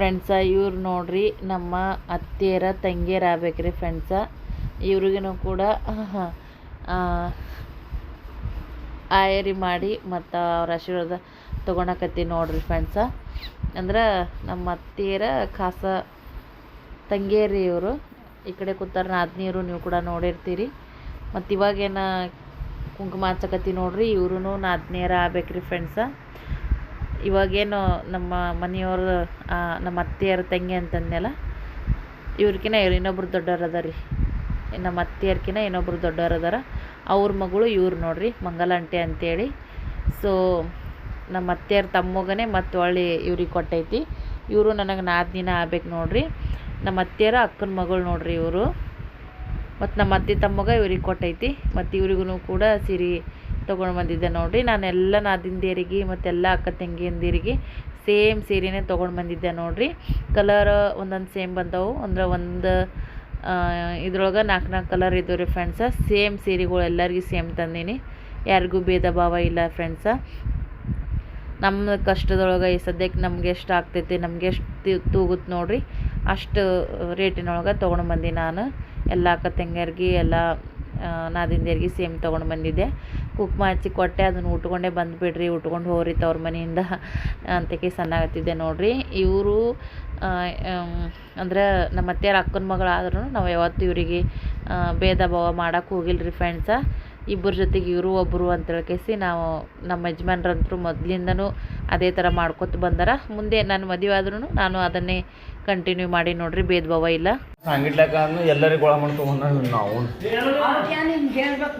Friends ಇವ್ರು ನೋಡ್ರಿ, ನಮ್ಮ ಅತ್ತೆಯರ, ತಂಗಿಯರ ಆಗ್ಬೇಕ್ರಿ ಫ್ರೆಂಡ್ಸ ಇವ್ರಿಗೂ ಕೂಡ ಆಯರಿ ಮಾಡಿ ಮತ್ತು ಅವ್ರ ಆಶೀರ್ವಾದ ತೊಗೊಳಕತ್ತಿ ನೋಡ್ರಿ ಫ್ರೆಂಡ್ಸ ಅಂದ್ರೆ ನಮ್ಮ ಅತ್ತೆಯರ ಖಾಸ ತಂಗಿಯರಿ ಇವರು. ಈ ಕಡೆ ಕೂತಾರ ನಾದ್ನೀರು ನೀವು ಕೂಡ ನೋಡಿರ್ತೀರಿ. ಮತ್ತು ಇವಾಗೇನು ಕುಂಕುಮ ಹಚ್ಚಕತ್ತಿ ನೋಡ್ರಿ ಇವ್ರೂ ನಾದ್ನಿಯರ ಆಗ್ಬೇಕ್ರಿ ಫ್ರೆಂಡ್ಸ ಇವಾಗೇನು ನಮ್ಮ ಮನೆಯವ್ರು ನಮ್ಮ ಅತ್ತೆಯರ ತಂಗಿ ಅಂತಂದ್ನಲ್ಲ ಇವ್ರಕಿನ ಇನ್ನೊಬ್ರು ದೊಡ್ಡವ್ರು ಅದ ರೀ ನಮ್ಮ ಅತ್ತೆಯರ್ಕಿನ ಇನ್ನೊಬ್ರು ದೊಡ್ಡವ್ರು ಅದಾರ. ಅವ್ರ ಮಗಳು ಇವ್ರು ನೋಡ್ರಿ ಮಂಗಲಾಂಟಿ ಅಂತೇಳಿ. ಸೊ ನಮ್ಮ ಅತ್ತೆಯರ ತಮ್ಮಗನೇ ಮತ್ತು ಹೊಳ್ಳಿ ಇವ್ರಿಗೆ ಕೊಟ್ಟೈತಿ. ಇವರು ನನಗೆ ನಾದಿನ ಆಗ್ಬೇಕು ನೋಡ್ರಿ. ನಮ್ಮ ಅತ್ತೆಯರ ಅಕ್ಕನ ಮಗಳು ನೋಡ್ರಿ ಇವರು. ಮತ್ತು ನಮ್ಮ ಅತ್ತೆ ತಮ್ಮಗ ಇವ್ರಿಗೆ ಕೊಟ್ಟೈತಿ. ಮತ್ತು ಇವ್ರಿಗೂ ಕೂಡ ಸೀರೆ ತೊಗೊಂಡು ಬಂದಿದ್ದೆ ನೋಡ್ರಿ. ನಾನೆಲ್ಲ ನಾದಿಂದೇರಿಗೆ ಮತ್ತೆಲ್ಲ ಅಕ್ಕ ತಂಗಿಯಂದಿರಿಗೆ ಸೇಮ್ ಸೀರೆನೇ ತೊಗೊಂಡು ಬಂದಿದ್ದೆ ನೋಡಿರಿ. ಕಲರ್ ಒಂದೊಂದು ಸೇಮ್ ಬಂದವು. ಅಂದ್ರೆ ಒಂದು ಇದ್ರೊಳಗೆ ನಾಲ್ಕು ನಾಲ್ಕು ಕಲರ್ ಇದ್ದವು ರೀ ಫ್ರೆಂಡ್ಸ ಸೇಮ್ ಸೀರೆಗಳು ಎಲ್ಲರಿಗೂ ಸೇಮ್ ತಂದೀನಿ. ಯಾರಿಗೂ ಭೇದ ಭಾವ ಇಲ್ಲ ಫ್ರೆಂಡ್ಸ ನಮ್ಮ ಕಷ್ಟದೊಳಗೆ ಈ ಸದ್ಯಕ್ಕೆ ನಮ್ಗೆ ಎಷ್ಟು ಆಗ್ತೈತಿ, ನಮ್ಗೆ ಎಷ್ಟು ತೂಗುತ್ತೆ ನೋಡ್ರಿ. ಅಷ್ಟು, ರೇಟಿನೊಳಗೆ ತೊಗೊಂಡು ಬಂದಿ ನಾನು. ಎಲ್ಲ ಅಕ್ಕ ತಂಗಿಯರಿಗೆ, ಎಲ್ಲ ನಾದಿಂದಿಯರ್ಗೆ ಸೇಮ್ ತೊಗೊಂಡು ಬಂದಿದ್ದೆ. ಕುಕ್ ಹಚ್ಚಿ ಕೊಟ್ಟೆ, ಅದನ್ನು ಉಟ್ಕೊಂಡೇ ಬಂದುಬಿಡ್ರಿ ಉಟ್ಕೊಂಡು ಹೋಗ್ರಿ ತವ್ರ ಮನೆಯಿಂದ. ಅಂತಕ್ಕೆ ಸಣ್ಣಾಗತ್ತಿದ್ದೆ ನೋಡಿರಿ. ಇವರು ಅಂದ್ರೆ ನಮ್ಮ ಅತ್ತೆಯರ ಅಕ್ಕನ ಮಗಳಾದ್ರೂ ನಾವು ಯಾವತ್ತೂ ಇವರಿಗೆ ಭೇದ ಭಾವ ಮಾಡೋಕ್ಕೆ ಹೋಗಿಲ್ಲ ರೀ ಫ್ರೆಂಡ್ಸ ಇಬ್ಬರ ಜೊತೆಗೆ ಇವರು ಒಬ್ಬರು ಅಂತ ಅಂತೇಳ್ಕೇಸಿ ನಾವು ನಮ್ಮ ಯಜಮಾನ್ರಂತರೂ ಮೊದಲಿಂದನೂ ಅದೇ ಥರ ಮಾಡ್ಕೊತ ಬಂದಾರ. ಮುಂದೆ ನಾನು ಮದುವೆ ಆದ್ರೂ ನಾನು ಅದನ್ನೇ ಕಂಟಿನ್ಯೂ ಮಾಡಿ ನೋಡ್ರಿ ಭೇದ ಭಾವ ಇಲ್ಲ. ಹಂಗಿಡ್ಲಕ್ಕ ಎಲ್ಲರಿಗೂ ಒಳ ಮಾಡ್ಕೊಂಡು ನಾವು. ಹೇಳ್ಬೇಕು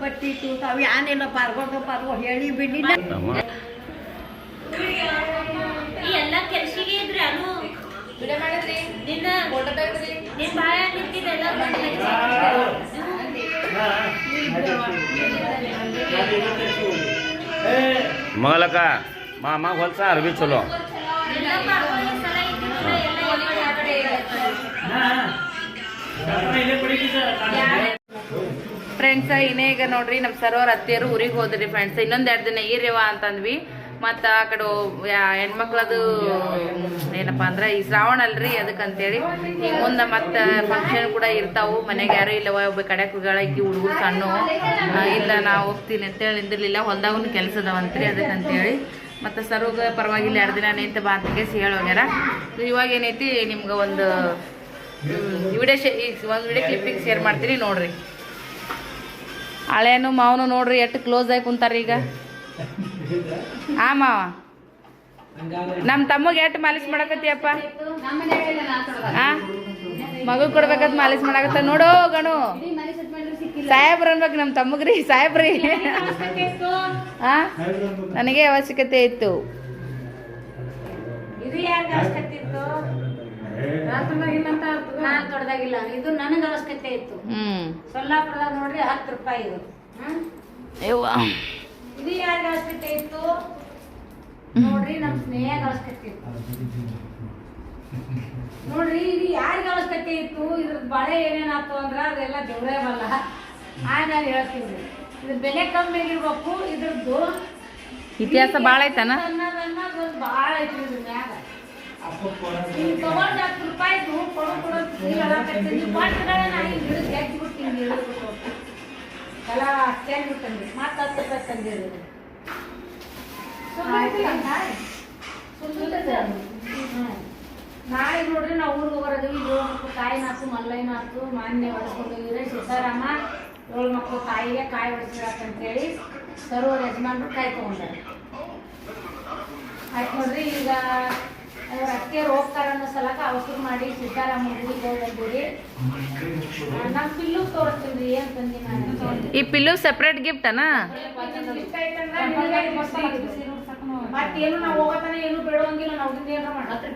ಬಿಡಿ ನಿನ್ನ ನಿನ್ನ ಮಗಲಕ ಮಾಮ ಹೊಲ್ಸ ಅರ್ಬಿ ಚಲೋ. ಫ್ರೆಂಡ್ಸ ಇನ್ನೇ ಈಗ ನೋಡ್ರಿ ನಮ್ಮ ಸರ್ವರ್ ಅತ್ತಿಯರು ಊರಿಗೆ ಹೋದ್ರಿ ಫ್ರೆಂಡ್ಸ್ ಇನ್ನೊಂದ್ ಎರಡು ದಿನ ಇರ್ಯವ ಅಂತಂದ್ವಿ. ಮತ್ತು ಆ ಕಡೆ ಹೆಣ್ಮಕ್ಳದು ಏನಪ್ಪ ಅಂದ್ರೆ ಈ ಶ್ರಾವಣ ಅಲ್ರಿ ಅದಕ್ಕಂತೇಳಿ. ಈಗ ಮುಂದೆ ಮತ್ತೆ ಫಂಕ್ಷನ್ ಕೂಡ ಇರ್ತಾವು. ಮನೆಗೆ ಯಾರು ಇಲ್ಲ, ಒಬ್ಬ ಕಡೆ ಕುಗಳಾಕಿ ಹುಡುಗರು ಸಣ್ಣ. ಇಲ್ಲ ನಾ ಹೋಗ್ತೀನಿ ಅಂತೇಳಿ ನಿಂದಿರ್ಲಿಲ್ಲ. ಹೊಲ್ದಾಗೂ ಕೆಲಸ ಅದಾವಂತ್ರಿ ಅದಕ್ಕಂತೇಳಿ. ಮತ್ತು ಸರ್ವಗ ಪರವಾಗಿಲ್ಲ, ಎರಡು ದಿನ ನಿಂತ ಬಾ ಅಂತ ಕೇಸಿ ಹೇಳೋಗ್ಯಾರ ಇವಾಗ ಏನೈತಿ ನಿಮ್ಗೆ ಒಂದು ವಿಡಿಯೋ ಶೇ ಒಂದು ವಿಡಿಯೋ ಕ್ಲಿಪ್ಪಿಗೆ ಶೇರ್ ಮಾಡ್ತೀನಿ ನೋಡ್ರಿ. ಹಳೇನು ಮಾವನು ನೋಡ್ರಿ ಎಷ್ಟು ಕ್ಲೋಸ್ ಆಗಿ ಕುಂತಾರ ಈಗ ಆ ಮಾವ ನಮ್ಮ ತಮ್ಮಗೆ ಎಷ್ಟು ಮಾಲಿಶ್ ಮಾಡಕತ್ತೀಯಪ್ಪ? ಆ? ಮಗು ಕೊಡ್ಬೇಕಂತ ಮಾಲಿಶ್ ಮಾಡಕತ್ತ. ನೋಡೋ ಗಣು. ಸಾಹೇಬ್ರ ಅನ್ಬೇಕು ನಮ್ಮ ತಮ್ಮಗ್ರಿ ಸಾಹೇಬ್ರಿ. ಆ? ನನಗೆ ಅವಶ್ಯಕತೆ ಇತ್ತು. ಇದು ನನಗೆ ಅವಶ್ಯಕತೆ ಇತ್ತು. ಹ್ಮ್. ಸೊಲ್ಲಾಪುರದಾಗ ನೋಡ್ರಿ ಹತ್ತು ರೂಪಾಯಿ ಇದು. ಇದು ಯಾರಿಗೆ ಅವಶ್ಯಕತೆ ಇತ್ತು? ನೋಡ್ರಿ ನಮ್ ಸ್ನೇಹ ನೋಡ್ರಿ ಇದು ಯಾರಿಗೆ ಅವಶ್ಯಕತೆ ಇತ್ತು? ಇದ್ರದ್ದು ಬಳೆ ಏನೇನಾಯ್ತು ಅಂದ್ರೆ ಅದೆಲ್ಲ ದೇವ್ರೇ ಬಲ್ಲ. ಆಯ್ ನಾನು ಹೇಳ್ತೀನಿ ಇದ್ರ ಬೆಲೆ ಕಮ್ಮಿ ಆಗಿರ್ಬೇಕು ಇದ್ರದ್ದು ಇತಿಹಾಸ ಭಾಳ ಐತನ? ಅನ್ನೋದು ಭಾಳ ಐತಿ ಇದ್ರ ಮ್ಯಾಗ. ತಗೊಂಡ್ ಹತ್ತು ರೂಪಾಯಿ ಕೊಡು ಕೊಡೋ ನೀವ್ ಹೇಳಕತ್ತೀರಿ. ನೀವ್ ಕೊಟ್ರೆ ನಾ ಹಿಂಗ್ ಹಿಡಿದು ಗೆದ್ದು ಬಿಟ್ಟು ಹಿಂಗ್ ಹಿಡಿದು ಬಿಟ್ಟು ಎಲ್ಲ ಅಷ್ಟೇ ಬಿಟ್ಟಂದ್ರಿ ಮತ್ತೆ ಹತ್ತು ರೂಪಾಯಿ ತಂದಿರಿ ನಾಳೆ ನೋಡ್ರಿ ನಾವು ಊರಿಗೆ ಹೋಗೋದು ಏಳು ಮಕ್ಕಳು ಕಾಯಿ ನಾತು ಮಲ್ಲೈ ನಾತು ಮಾನ್ಯ ಹೊಡೆಸ್ಕೊಂಡು ಹೋಗಿದ್ರೆ ಸೀತಾರಾಮ ಏಳು ಮಕ್ಕಳು ತಾಯಿಗೆ ಕಾಯಿ ಹೊಡೆಸಿರತ್ತಂತೇಳಿ ಸರ್ವರ್ ಯಜಮಾನ್ರು ಕಾಯಿ ತಗೊಂಡಾರೆ. ಆಯ್ತು ನೋಡ್ರಿ ಈಗ ಅವ್ರ ರೋಗ ಹೋಗ್ತಾರ ಅನ್ನೋ ಸಲಕ ಅವಸರ ಮಾಡಿ ಸಿದ್ದಾರಾಮ ನಮ್ಮ ಪಿಲ್ಲು ತೋರಿಸ್ತೀನಿ ಏನ್ ತಂದಿ ನಾನು? ಈ ಪಿಲ್ಲು ಸೆಪರೇಟ್ ಗಿಫ್ಟ್ ಅನ? ಮತ್ತೇನು ನಾವು ಹೋಗತಾನೆ ಏನು ಬಿಡುವಂಗಿಲ್ಲ ನಾವು ಏನಾರ ಮಾಡಿ. ಹತ್ತು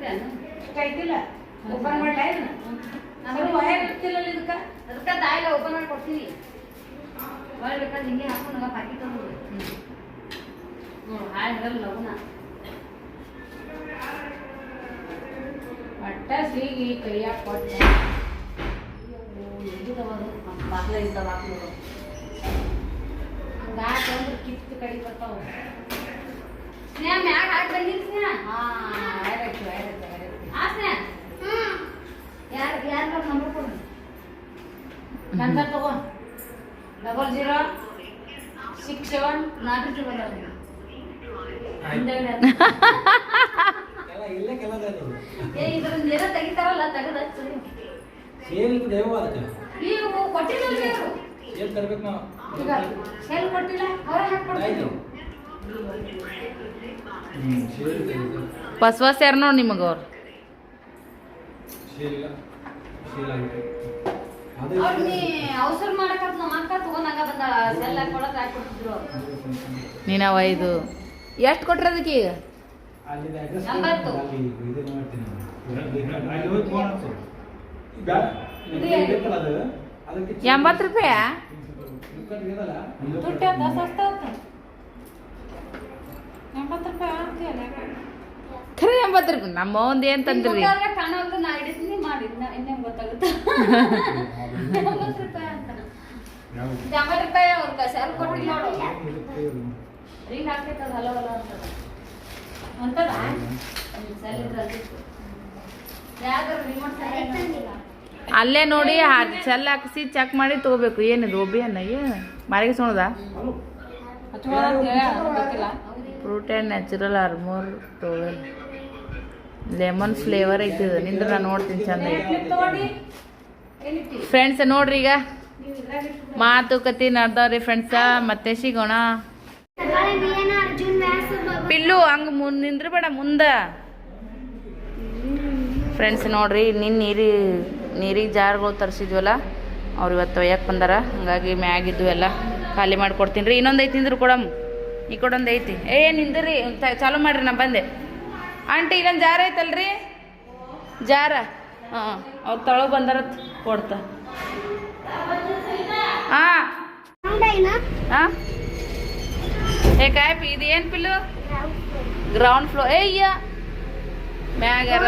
ರೂಪಾಯಿ ಐತಿಲ್ಲ? ಓಪನ್ ಮಾಡ್ಲಾ ಏನು? ನಮಗೆ ವಯರ್ ಇರ್ತಿಲ್ಲ ಇದಕ್ಕ? ಅದಕ್ಕೆ ತಾಯಿಗೆ ಓಪನ್ ಮಾಡಿ ಕೊಡ್ತೀನಿ. ಒಳ್ಳೆ ಬೇಕಾದ್ರೆ ಹಿಂಗೆ ಹಾಕೊಂಡು ನಂಗೆ ಪಾಕಿ ತಗೊಂಡು ಹಾಳು ಲಗುನ. ಅಟ್ಟ ಸೀಗಿ ಕೈಯಾಗ ಕೊಟ್ಟೆ ಬಾಗ್ಲ ಇದ್ದ ಬಾಗ್ಲು ಹಂಗಾಕಂದ್ರೆ ಕಿತ್ತು ಕಡಿ ಬರ್ತಾವ ಸ್ನೇಹ ಮ್ಯಾಗ ಹಾಕಿ ಬಂದಿಲ್ಲ ಸ್ನೇಹ ಹಾಂ ಯಾರಕ್ಕೆ ಯಾರಕ್ಕೆ ಯಾರಕ್ಕೆ ಆ ಸ್ನೇಹ ಯಾರು ಯಾರು ನಮ್ಮ ನಂಬರ್ ಕೊಡು ನಂದ ತಗೋ ಡಬಲ್ ಜೀರೋ ಸಿಕ್ಸ್ ಸೆವೆನ್ ನಾಲ್ಕು ಜೀರೋ ಏ ತೆಗಿತಾರಲ್ಲ ತೆಗೆದ ಸೇರಿಗೂ ಕೊಟ್ಟಿಲ್ಲ ತರ್ಬೇಕು ನಾವು. ಈಗ ಸೇಲ್ ಕೊಟ್ಟಿಲ್ಲ ಅವರ ತೆಗಿತಾರೆ ಹೊಸ ಹೊಸ ಯಾರು ನೋಡಿ ನಿಮಗೆ ಅವ್ರು. ಅವಸರ ಮಾಡಕತ್ ನಮ್ಮ ಅಕ್ಕ ತಗೊಂಡಾಗ ಬಂದ ಸೆಲ್ ಹಾಕೊಳಕ್ ನೀನವ ಇದು. ಎಷ್ಟು ಕೊಟ್ರಿ ಅದಕ್ಕೆ ಈಗ? ಅಲ್ಲಿ ಅಡ್ರೆಸ್. ಅಲ್ಲಿ ಇದು ಮಾಡ್ತೀನಿ ನಾನು. ಅಲ್ಲಿ ಹೋಗಿ ಫೋನ್ ಹಚ್ಚು. ಬ್ಯಾ- ಇದು ಇದು ಬೇಕಲ್ಲ ಅದು, ಅದಕ್ಕೆ ಎಂಬತ್ತು ರೂಪಾಯಿ? ಆತ ಎಂಬತ್ತು ರೂಪಾಯಿ. ಆಗ್ತೀಯಲ್ಲ ಖರೆ ಎಂಬತ್ತು ರೂಪಾಯಿ ನಮ್ಮ ಒಂದು ಏನು ತಂದ್ರಿ ಕಾಣೋದು ನಾ ಹಿಡಿತೀನಿ. ಮಾಡಿ. ಇನ್ನೇನು ಗೊತ್ತಾಗುತ್ತೆ. ಎಂಬತ್ತು ರೂಪಾಯಿ ಅಂತ? ಎಂಬತ್ತು ರೂಪಾಯಿ ಅವ್ರ ಕಸ. ಕೊಟ್ಟಿಲ್ಲ ನೋಡಿ. ಹಲೋ ಹಲೋ ಅಂತದ ಅಲ್ಲೇ ನೋಡಿ ಚೆಲ್ಲ ಹಾಕಿಸಿ ಚೆಕ್ ಮಾಡಿ ತಗೋಬೇಕು. ಏನಿದು ಒಬ್ಬಿ ಅನ್ನ ಏನು? ಮಾರಿಗೆ ಸೋಣದ? ಫ್ರೂಟ್ ಆ್ಯಂಡ್ ನ್ಯಾಚುರಲ್ ಆರ್ಮೋರ್ ಟೋವೆಲ್ ಲೆಮನ್ ಫ್ಲೇವರ್ ಐತಿ ಇದು. ನಿಂದ್ರೆ ನಾನು ನೋಡ್ತೀನಿ ಚಂದ ಫ್ರೆಂಡ್ಸ್ ನೋಡ್ರಿ ಈಗ. ಮಾತುಕತೆ ನಡ್ದವ್ರಿ ಫ್ರೆಂಡ್ಸ ಮತ್ತೆ ಸಿಗೋಣ. ಪಿಲ್ಲು ಹಂಗ ಮುಂದ್ ನಿಂದ್ರಬೇಡ ಮುಂದ. ಫ್ರೆಂಡ್ಸ್ ನೋಡ್ರಿ ನಿನ್ನ ನೀರಿ ನೀರಿಗೆ ಜಾರ್ಗಳು ತರಿಸಿದ್ವಲ್ಲ ಅವ್ರು ಇವತ್ತು ಒಯ್ಯಕ್ಕೆ ಬಂದಾರ ಹಂಗಾಗಿ ಮ್ಯಾಗಿದ್ದು ಎಲ್ಲ. ಖಾಲಿ ಮಾಡಿಕೊಡ್ತೀನಿ ರೀ ಇನ್ನೊಂದು ಐತಿ ನಿಂದ್ರು ಕೊಡಮ್. ಈ ಕೊಡೊಂದು ಐತಿ. ಏ ನಿಂದ್ರಿ ಚಾಲು ಮಾಡ್ರಿ ನಾ ಬಂದೆ. ಆಂಟಿ ಇಲ್ಲೊಂದು ಜಾರ ಐತಲ್ರಿ? ಜಾರ? ಹಾಂ ಅವ್ರು ತಳಗ ಬಂದಾರ ಕೊಡ್ತ. ಹಾಂ. ಹಾಂ? ಏ ಕಾಯ್ ಪಿ ಇದು ಏನು ಪಿಲ್ಲು ಗ್ರೌಂಡ್ ಫ್ಲೋರ್ ಏಯ್ಯ ಮ್ಯಾಗಾರ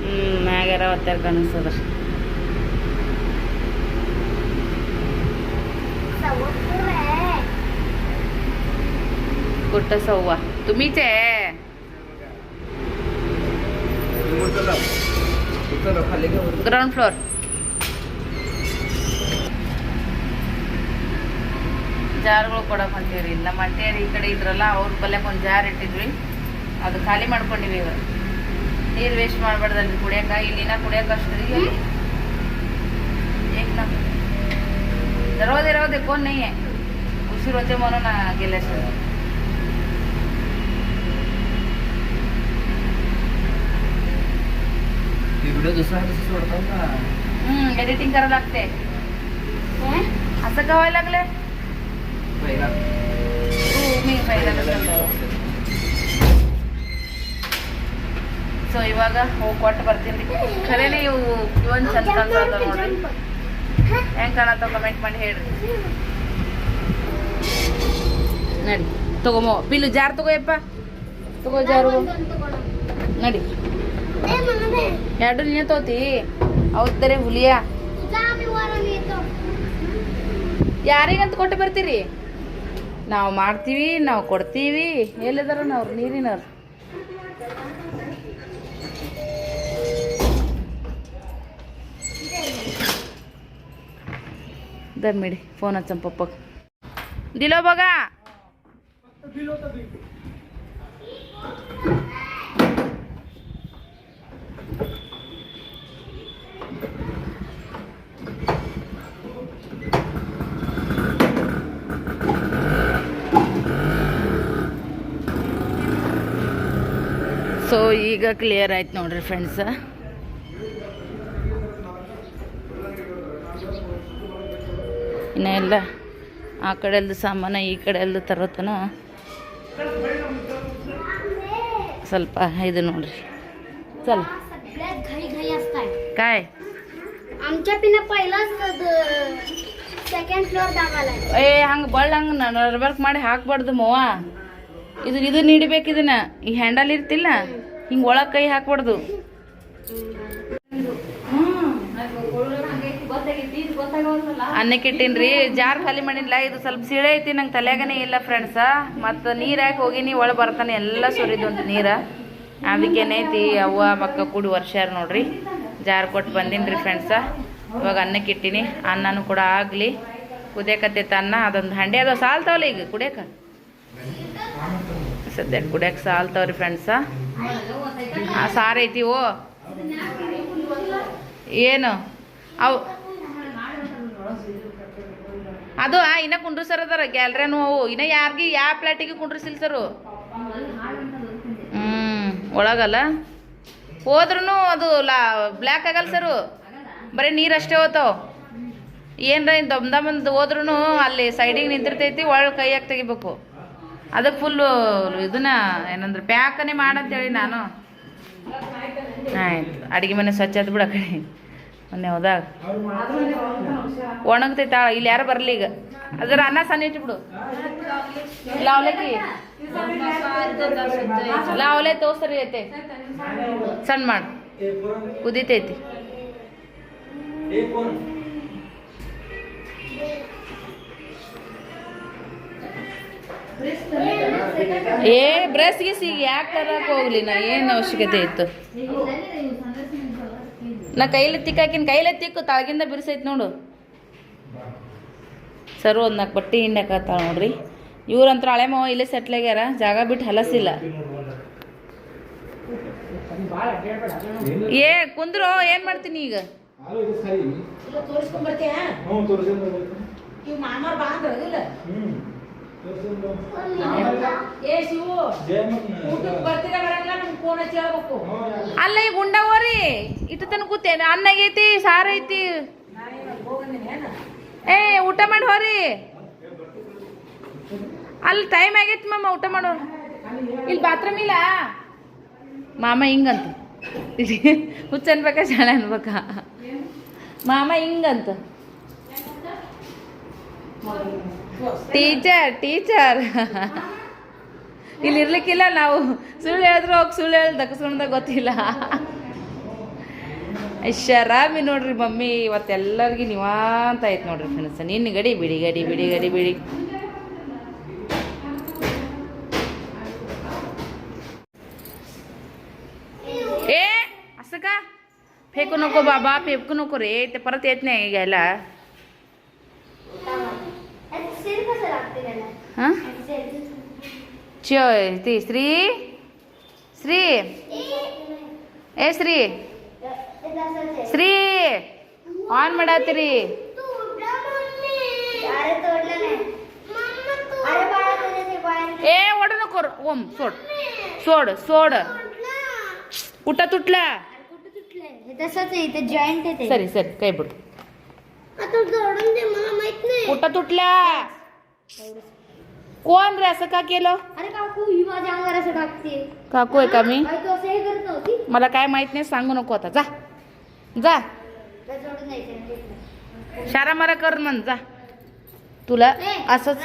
ಹ್ಞೂ ಮ್ಯಾಗಾರ ಒತ್ತಾರ ಕಾಣಿಸ್ತದ कुठं सव्वा तुम्हीच आहे ग्राउंड फ्लोर ಜಾರ್ಗಳು ಕೊಡಕ್ಕೆ ಹೊಂಟೀವಿ ರೀ ನಮ್ಮ ಅಂಟಿಯರು ಈ ಕಡೆ ಇದ್ರಲ್ಲ ಅವ್ರ ಬಲ್ಯಕ್ಕೆ ಒಂದು ಜಾರ್ ಇಟ್ಟಿದ್ವಿ ಅದು ಖಾಲಿ ಮಾಡ್ಕೊಂಡಿವಿ ಇವಾಗ ನೀರು ವೇಸ್ಟ್ ಮಾಡಬಾರ್ದಲ್ರಿ ಕುಡಿಯಕ್ಕೆ ಇಲ್ಲಿನ ಕುಡಿಯಕ್ಕೆ ಅಷ್ಟು ರೀ ಅಲ್ಲಿ एक ना रहो दे रहो दे कौन नहीं है उसी रोते मनो ना गेले सर व्हिडिओ दुसरा आहे तसं सोडताव का हम्म एडिटिंग करावं लागते असं का व्हायला viral. Oo, may viral ಬಂದು ಸೊ ಇವಾಗ ಹೋಗಿ ಕೊಟ್ಟು ಬರ್ತೀನಿ ಖರೇನೆ ಇವು ಇವನ್ ಚಂದ ನೋಡ್ರಿ ಹೆಂಗೆ ಕಾಣತ್ತ ಕಮೆಂಟ್ ಮಾಡಿ ಹೇಳ್ರಿ ನಡಿ ತಗೊಮೋ ಬಿಲ್ಲು ಜಾರ್ ತಗೋಯಪ್ಪ ತಗೋ ಜಾರು ನಡಿ ಎರಡು ನೀನು ತೋತಿ ಹೌದರೆ ಹುಲಿಯ ಯಾರಿಗಂತ ಕೊಟ್ಟು ಬರ್ತೀರಿ ನಾವು ಮಾಡ್ತೀವಿ ನಾವು ಕೊಡ್ತೀವಿ. ಎಲ್ಲಿದಾರ ನಾವು ನೀರಿನವ್ರು. ದಮ್ಮಿಡಿ ಫೋನ್ ಹಚ್ಚಂ ಪಪ್ಪ ದಿಲೋ ಬಗ ಸೊ ಈಗ ಕ್ಲಿಯರ್ ಆಯ್ತು ನೋಡ್ರಿ ಫ್ರೆಂಡ್ಸ ಇನ್ನ ಎಲ್ಲ ಆ ಕಡೆಲ್ದು ಸಾಮಾನು ಈ ಕಡೆಲ್ದು ತರೋತನ ಸ್ವಲ್ಪ ಇದು ನೋಡ್ರಿ ಚಲ सगळ्यात घाई घाई असताय काय आमच्या पिना पहिलाच ಸೆಕೆಂಡ್ ಫ್ಲೋರ್ ದಾಗಾಲ ಏ ಹಂಗೆ ಬಳ್ಳ ಹಂಗೆ ನಡ್ಬರ್ಕ್ ಮಾಡಿ ಹಾಕ್ಬಾರ್ದು ಮವ್ವ ಇದು ಇದು ನೀಡಬೇಕು ಇದನ್ನ. ಈ ಹ್ಯಾಂಡಲ್ ಇರ್ತಿಲ್ಲ, ಹಿಂಗೆ ಒಳಗೆ ಕೈ ಹಾಕ್ಬಾರ್ದು. ಅನ್ನಕ್ಕೆ ಇಟ್ಟೀನ್ರಿ ಜಾರ್ ಖಾಲಿ ಮಾಡಿಲ್ಲ ಇದು ಸ್ವಲ್ಪ ಸೀಳೆ ಐತಿ, ನಂಗೆ ತಲೆಗನೇ ಇಲ್ಲ ಫ್ರೆಂಡ್ಸ ಮತ್ತು ನೀರು ಹಾಕಿ ಹೋಗಿನಿ ಒಳ ಬರ್ತಾನೆ, ಎಲ್ಲ ಸುರಿದು ಅಂತ ನೀರು. ಅದಕ್ಕೇನೈತಿ ಅವ್ವ, ಮಕ್ಕ ಕೂಡಿ ವರ್ಷ ನೋಡ್ರಿ. ಜಾರ್ ಕೊಟ್ಟು ಬಂದಿನ್ರಿ ಫ್ರೆಂಡ್ಸ ಇವಾಗ ಅನ್ನಕ್ಕೆ ಇಟ್ಟಿನಿ ಅನ್ನನೂ ಕೂಡ ಆಗಲಿ. ಕುದಿಯಕತ್ತೈತೆ ಅನ್ನ, ಅದೊಂದು ಹಂಡೆ. ಅದು ಸಾಲ್ತಾವಲ್ಲ ಈಗ, ಕುಡಿಯಕ? ಸದ್ಯ ಕುಡಿಯಕ್ಕೆ ಸಾಲ್ತಾವ್ರಿ ಫ್ರೆಂಡ್ಸ ಸಾರು ಐತಿ ಓ? ಏನು? ಅವು ಅದು ಆ, ಇನ್ನ ಕುಂಡ್ರಸರ್ ಅದಾರ ಗ್ಯಾಲ್ರೇನು ಅವು. ಇನ್ನ ಯಾರಿಗೆ ಯಾವ ಪ್ಲೇಟಿಗೆ ಕುಂಡ್ರಸಿಲ್ ಸರು? ಹ್ಞೂ ಒಳಗಲ್ಲ? ಹೋದ್ರೂ ಅದು ಲಾ ಬ್ಲ್ಯಾಕ್ ಆಗಲ್ಲ ಸರು. ಬರೀ ನೀರು ಅಷ್ಟೇ ಹೋತಾವ. ಏನ್ರ ದಮ್ ದಮ್ ಹೋದ್ರೂ ಅಲ್ಲಿ ಸೈಡಿಗೆ ನಿಂತಿರ್ತೈತಿ ಒಳಗೆ ಕೈಯಾಗಿ ತೆಗಿಬೇಕು. ಅದಕ್ಕೆ ಫುಲ್ಲು ಇದನ್ನ ಏನಂದ್ರೆ ಪ್ಯಾಕನೇ ಮಾಡಂತೇಳಿ ನಾನು. ಆಯ್ತು, ಅಡಿಗೆ ಮನೆ ಸ್ವಚ್ಛ ಆಯ್ತು ಬಿಡ ಕಡೆ. ಮೊನ್ನೆ ಹೋದಾಗ ಒಣಗ್ತೈತಾ, ಇಲ್ಲಿ ಯಾರು ಬರಲಿ ಈಗ? ಅದರ ಅನ್ನ ಸಣ್ಣ ಇಟ್ಬಿಡು ಇಲ್ಲ ಅವಲೇ ತೋರ್ಸರಿ ಐತೆ ಸಣ್ಣ ಮಾಡು. ಕುದಿತೈತಿ. ಏ ಬ್ರಸ್ಗೆ ಈಗ ಯಾಕೆ ತರಕ್ಕೆ ಹೋಗ್ಲಿ? ನಾ ಏನು ಅವಶ್ಯಕತೆ ಇತ್ತು? ನಾ ಕೈಲಿ ತಿಕ್ಕಾಕಿನ ಕೈಲೇ ತಿಕ್ಕು ತಾಳಗಿಂದ ಬಿರ್ಸೈತೆ ನೋಡು. ಸರ್ ಒಂದು ನಾಲ್ಕು ಬಟ್ಟೆ ಹಿಂಡಕತ್ತಾಳ ನೋಡ್ರಿ. ಇವ್ರಂತ್ರ ಹಳೆ ಮಾವ ಇಲ್ಲೇ ಸೆಟ್ಲ್ ಆಗ್ಯಾರ. ಜಾಗ ಬಿಟ್ಟು ಹಲಸಿಲ್ಲ. ಏ ಕುಂದ್ರು ಏನು ಮಾಡ್ತೀನಿ ಈಗ? ಅಲ್ಲ ಈಗ ಉಂಡವರಿ ಇಟ್ಟು ತನಕ ಕೂತೇನೆ ಅನ್ನ ಆಗೈತಿ, ಸಾರು ಐತಿ. ಏ, ಊಟ ಮಾಡಿ ಹೋರಿ. ಅಲ್ಲಿ ಟೈಮ್ ಆಗೈತಿ ಮಾಮ, ಊಟ ಮಾಡೋ. ಇಲ್ಲಿ ಬಾತ್ರೂಮ್ ಇಲ್ಲ. ಮಾಮ ಹಿಂಗಂತ. ಹುಚ್ಚ ಅನ್ಬೇಕಾ, ಶಾಲೆ ಅನ್ಬೇಕಾ? ಮಾಮ ಹಿಂಗಂತ. ಟೀಚರ್ ಟೀಚರ್ ಇಲ್ಲಿ ಇರ್ಲಿಕ್ಕಿಲ್ಲ ನಾವು. ಸುಳ್ಳು ಹೇಳಿದ್ರು ಹೋಗಿ ಸುಳ್ಳು ಹೇಳಿ ದಕ್ಕಸ್ಕೊಂಡ ಗೊತ್ತಿಲ್ಲ. ಶರಾಮಿ ನೋಡ್ರಿ ಮಮ್ಮಿ ಇವತ್ತೆಲ್ಲರಿಗೂ ನಿವಾಂತ ಆಯ್ತು ನೋಡ್ರಿ ಫ್ರೆಂಡ್ಸ್ ನಿನ್ನ ಗಡಿ ಬಿಡಿ ಗಡಿ ಬಿಡಿ ಗಡಿ ಬಿಡಿ. ಏ, ಅಸಕ. ಫೇಕು ನೋಕೋ ಬಾಬಾ ಫೇಕು ನೋಕೋ ರೀ. ಪರತ್ ಏತ್ನೇ ಈಗ ಎಲ್ಲ. हां सेल चय ती श्री श्री ए श्री श्री ऑन ಮಾಡಾತಿರಿ अरे तोडलं नाही अरे बाळा तुझ्या ते बाहेर ए ओढ नको ओम सोड सोड सोड कुठं तुटला कुठं तुटलंय हे तसंच आहे ते जॉईंट आहे ते सरी सरी काय बिड आता जोडून दे मला माहित नाही कुठं तुटला कोण रे असं का केलं? अरे काकू ही माझ्या अंगावर असं टाकते काकू आहे का मी? मला काय माहीत नाही सांगू नको आता. जा. जा. शारा मारा कर म्हण जा. तुला असंच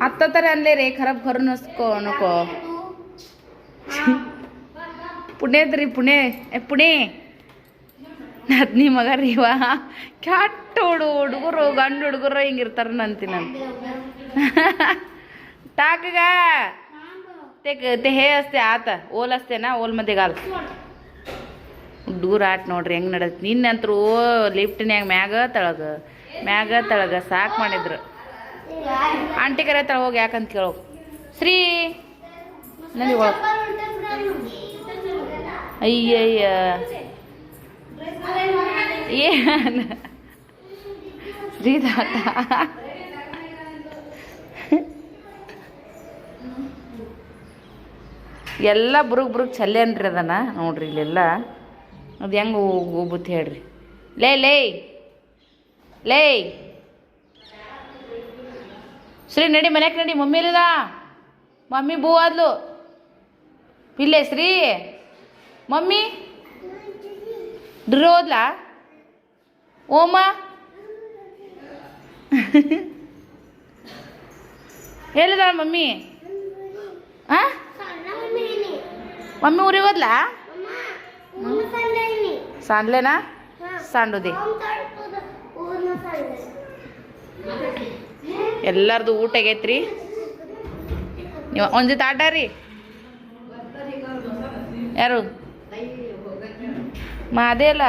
आत्ता तर आणले रे खराब करू को नको. पुणे तरी पुणे. ए, पुणे. ನದ್ನಿ ಮಗ ರೀವ. ಹುಡು ಹುಡುಗರು, ಗಂಡು ಹುಡುಗರು ಹಿಂಗಿರ್ತಾರ ನಂತೀನಿ ಟಾಕಗ. ತೆಕ್, ತೆ ಹೇ ಅಸ್ತೆ ಆತ, ಓಲ್ ಅಸ್ತೇನಾ, ಓಲ್ ಮಧ್ಯಗಾಲ್ ಹುಡುಗರು ಆಟ ನೋಡ್ರಿ, ಹೆಂಗ್ ನಡತ್ ನಿನ್ನಂತರೂ ಲಿಫ್ಟ್ನ್ಯಾಗ ಮ್ಯಾಗ ತಳಗ ಮ್ಯಾಗ ತಳಗ ಸಾಕು ಮಾಡಿದ್ರು. ಆಂಟಿ ಕರೆ ತಳ ಹೋಗಿ ಯಾಕಂತ ಕೇಳೋ. ಶ್ರೀ ನನಗೆ ಅಯ್ಯಯ್ಯ. ಏನ್? ಶ್ರೀದಾಟ ಎಲ್ಲ ಬುರುಗ್ ಬುರುಗ್ ಚಲ್ಲೇನ್ರಿ ಅದನ್ನ ನೋಡ್ರಿ ಇಲ್ಲೆಲ್ಲ. ಅದು ಹೆಂಗೆ ಹೋಗ್ಬುತ್ತಿ ಹೇಳ್ರಿ. ಲೇ ಲೇ. ಲೇ. ಶ್ರೀ, ನಡಿ ಮನ್ಯಾಗ ನಡಿ. ಮಮ್ಮಿ ಇಲ್ಲದ ಮಮ್ಮಿ ಬೂ ಆದ್ಲು. ಇಲ್ಲೇ, ಶ್ರೀ. ಮಮ್ಮಿ. ಡ್ರ ಹೋದ್ಲಾ ಓಮ? ಹೇಳಿದ ಮಮ್ಮಿ. ಮಮ್ಮಿ ಊರಿಗೆ ಹೋದ್ಲಾ? ಸಾಂಡ್ಲೇನಾ? ಸಾಂಡುದಿ ಎಲ್ಲರದು ಊಟ ಆಗೈತ್ರಿ? ನೀವು ಒಂದು ಆಟ ರೀ ಯಾರು? ಮಾ ಅದೇ ಅಲ್ಲ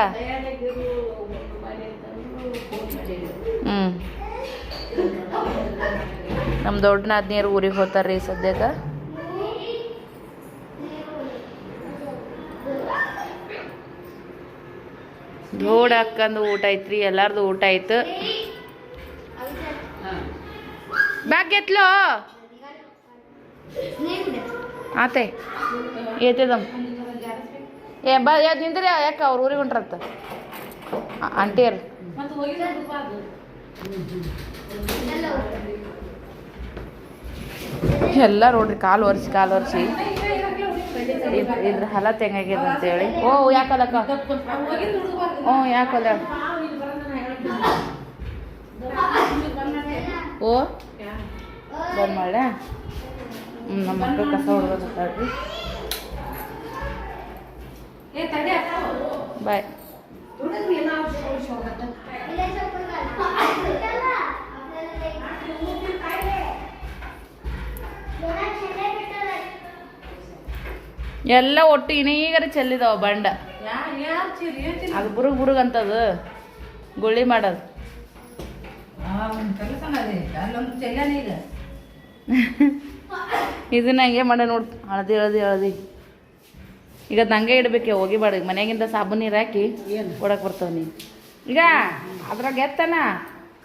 ಹ್ಞೂ ನಮ್ಮ ದೊಡ್ಡ ನಾದ್ನಿಯರು ಊರಿಗೆ ಹೋಗ್ತಾರ್ರಿ ಸದ್ಯಕ್ಕೆ. ಧೋಡ ಅಕ್ಕಂದು ಊಟ ಐತ್ರಿ, ಎಲ್ಲಾರ್ದು ಊಟ ಆಯ್ತು. ಬ್ಯಾಗ್ ಎತ್ಲೋ? ಆತೆ ಏತದಮ್ ಏ ಬಾ ಯಾವ್ದು ನಿಂದ್ರಿ ಯಾಕೆ ಅವ್ರ ಊರಿಗೆ ಹೊಂಟ್ರತ್ತ? ಅಂಟಿಯರ್ ಎಲ್ಲ ನೋಡ್ರಿ ಕಾಲು ಒರೆಸಿ ಕಾಲು ಒರೆಸಿ. ಇದ್ರ ಹಲ ತೆಂಗಾಗ್ಯದ ಅಂತೇಳಿ. ಓ ಯಾಕಲ್ಲಕ್ಕ ಹ್ಞೂ ಯಾಕಲ್ಲ ಓ ಬಂದ್ ಮಾಡ್ಯಾ ಹ್ಞೂ ನಮ್ಮ ಮಕ್ಕಳು ಕಸ ಹೊಡ್ಬೇಕು ಬಾಯ್. ಎಲ್ಲ ಒಟ್ಟು ಇನೀಗರ ಚೆಲ್ಲಿದಾವ ಬಂಡ. ಅದು ಬುರುಗ್ ಬುರುಗ್ ಅಂತದು. ಗುಳ್ಳಿ ಮಾಡೋದು. ಇದನ್ನ ಹಂಗೆ ಮಾಡ ನೋಡ್. ಹಳದಿ ಹಳದಿ ಹಳದಿ. ಈಗ ನಂಗೆ ಹಂಗೆ ಇಡ್ಬೇಕು ಹೋಗಿಬೇಡ ಮನೆಗಿಂದ ಸಾಬೂನ್ ನೀರು ಹಾಕಿ ಕೊಡಕ್ಕೆ ಬರ್ತಾವ ನೀ ಈಗ ಅದ್ರಾಗ ಎತ್ತಾನ?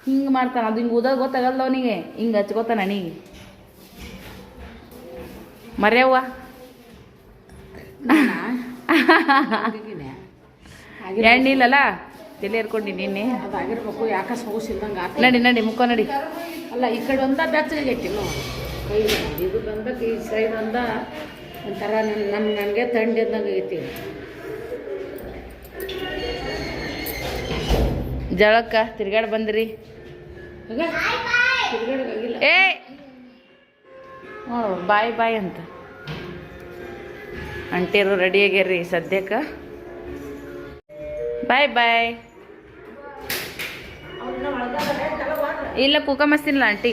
ಹಿಂಗೆ ಮಾಡ್ತಾನ. ಅದು ಹಿಂಗೆ ಊದಾಗ ಗೊತ್ತಾಗಲ್ಲ ಅವನಿಗೆ. ಹಿಂಗೆ ಹಚ್ಕೋತಾನ ನನಗೆ ಮರ್ಯವ್ವ ಎಣ್ಣೆ ಇಲ್ಲಲ್ಲ? ತಲೆ ಇರ್ಕೊಂಡಿ ನಿನ್ನೆ? ಅದಾಗಿರ್ಬೇಕು ಯಾಕ ಸೋಸಿಲ್ದಂಗ ಆತ ನಡಿ ನಡಿ ಮುಖ ನಡಿ. ಅಲ್ಲ ಈ ಕಡೆ ಒಂದ ಬೆಚ್ಚಗೈತಿ ಇಟ್ಟಿಲ್ಲ ಕೈ ಇದು ಬಂದ ಈ ಸೈಡ್ ಒಂದ ಒಂಥರ ನನ್ನ ನಮ್ಮ ನನಗೆ ತಂಡಿದ್ದಂಗೆ ಐತಿ. ಜಳಕ್ಕ, ತಿರ್ಗಾಡ ಬಂದ್ರಿ. ಏ! ಬಾಯ್ ಬಾಯ್ ಅಂತ. ಅಂಟಿರು ರೆಡಿ ಆಗ್ಯಾರ್ರಿ ಸದ್ಯಕ್ಕ. ಬಾಯ್ ಬಾಯ್. ಇಲ್ಲ ಕೂಕ ಮಸ್ತಿಲ್ಲ ಆಂಟಿ.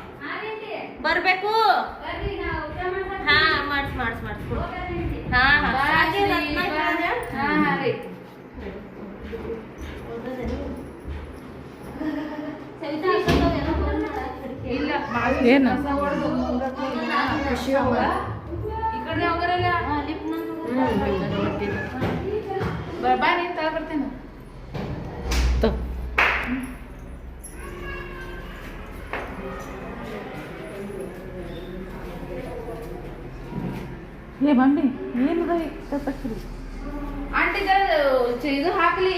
ಬರ್ಬೇಕು? ಹಾ ಮಾಡ್ಸ್ ಮಾಡ್ಸ್ ಮಾಡ್ಸ್ ಕೊಡು. ಹಾ ಹಾ ಅಕ್ಕಂದವ್ ಏನೋ? ಬಂದ್ ಮಾಡಾಕತ್ತೀರಿ. ಏನು ಹಾ, ಲಿಪ್ ನಂದು. ಬಾ ನೀನು. ಏ ಬಂಡಿ ಏನದ ತಕ್ಕಿರಿ ಆಂಟಿ ಜರ ಚ- ಇದು ಹಾಕ್ಲಿ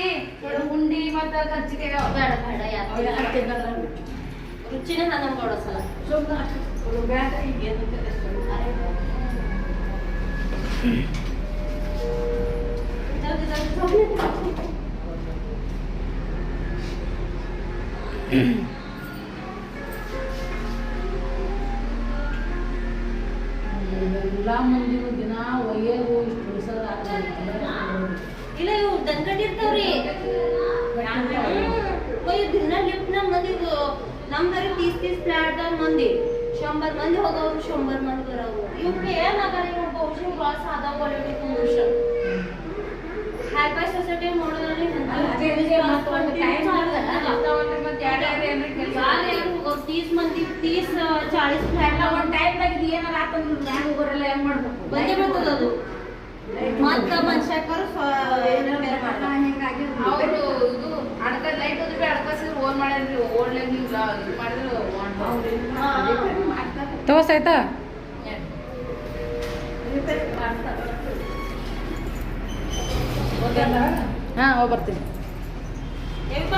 ಉಂಡಿ ಮತ್ತು ಕಜ್ಜಿಗೆ ಬೇಡ ಬೇಡ ಯಾಕೆ ರುಚಿನೇ ನನಗೆ ಕೊಡೋ ಸಲ ಎಲ್ಲ तीस ಮಂದಿ तीस ಚಾಳಿಸ್ ಎಲ್ಲ ಒಂದು ಟೈಮ್ದಾಗ ಇದು ಏನಾರ ಆತಂದ್ರೆ ಮ್ಯಾಗ ಹೋಗೋರೆಲ್ಲ ಹೆಂಗ್ ಮಾಡ್ಬೇಕು ಬಂದೇ ಬರ್ತದ ಅದು ಮತ್ತ ಮನುಷ್ಯಕರು ಏನಾರ ಬೇರೆ ಮಾಡ್ತಾರೆ ಹಿಂಗಾಗಿ ಅವರು ಇದು ಅಡ್ಕ ಲೈಟ್ ಹೋದ್ರೆ ಅಡ್ಕಸಿದ್ರೆ ಓನ್ ಮಾಡ್ಯಾನ್ರಿ ಓಡ್ಲಾಗ ಇಲ್ಲ ಇದು ಮಾಡಿದ್ರೆ ತೋಸ್ ಆಯ್ತಾ ಹಾಂ ಹೋಗಿ ಬರ್ತೀನಿ ಏಪ್ಪ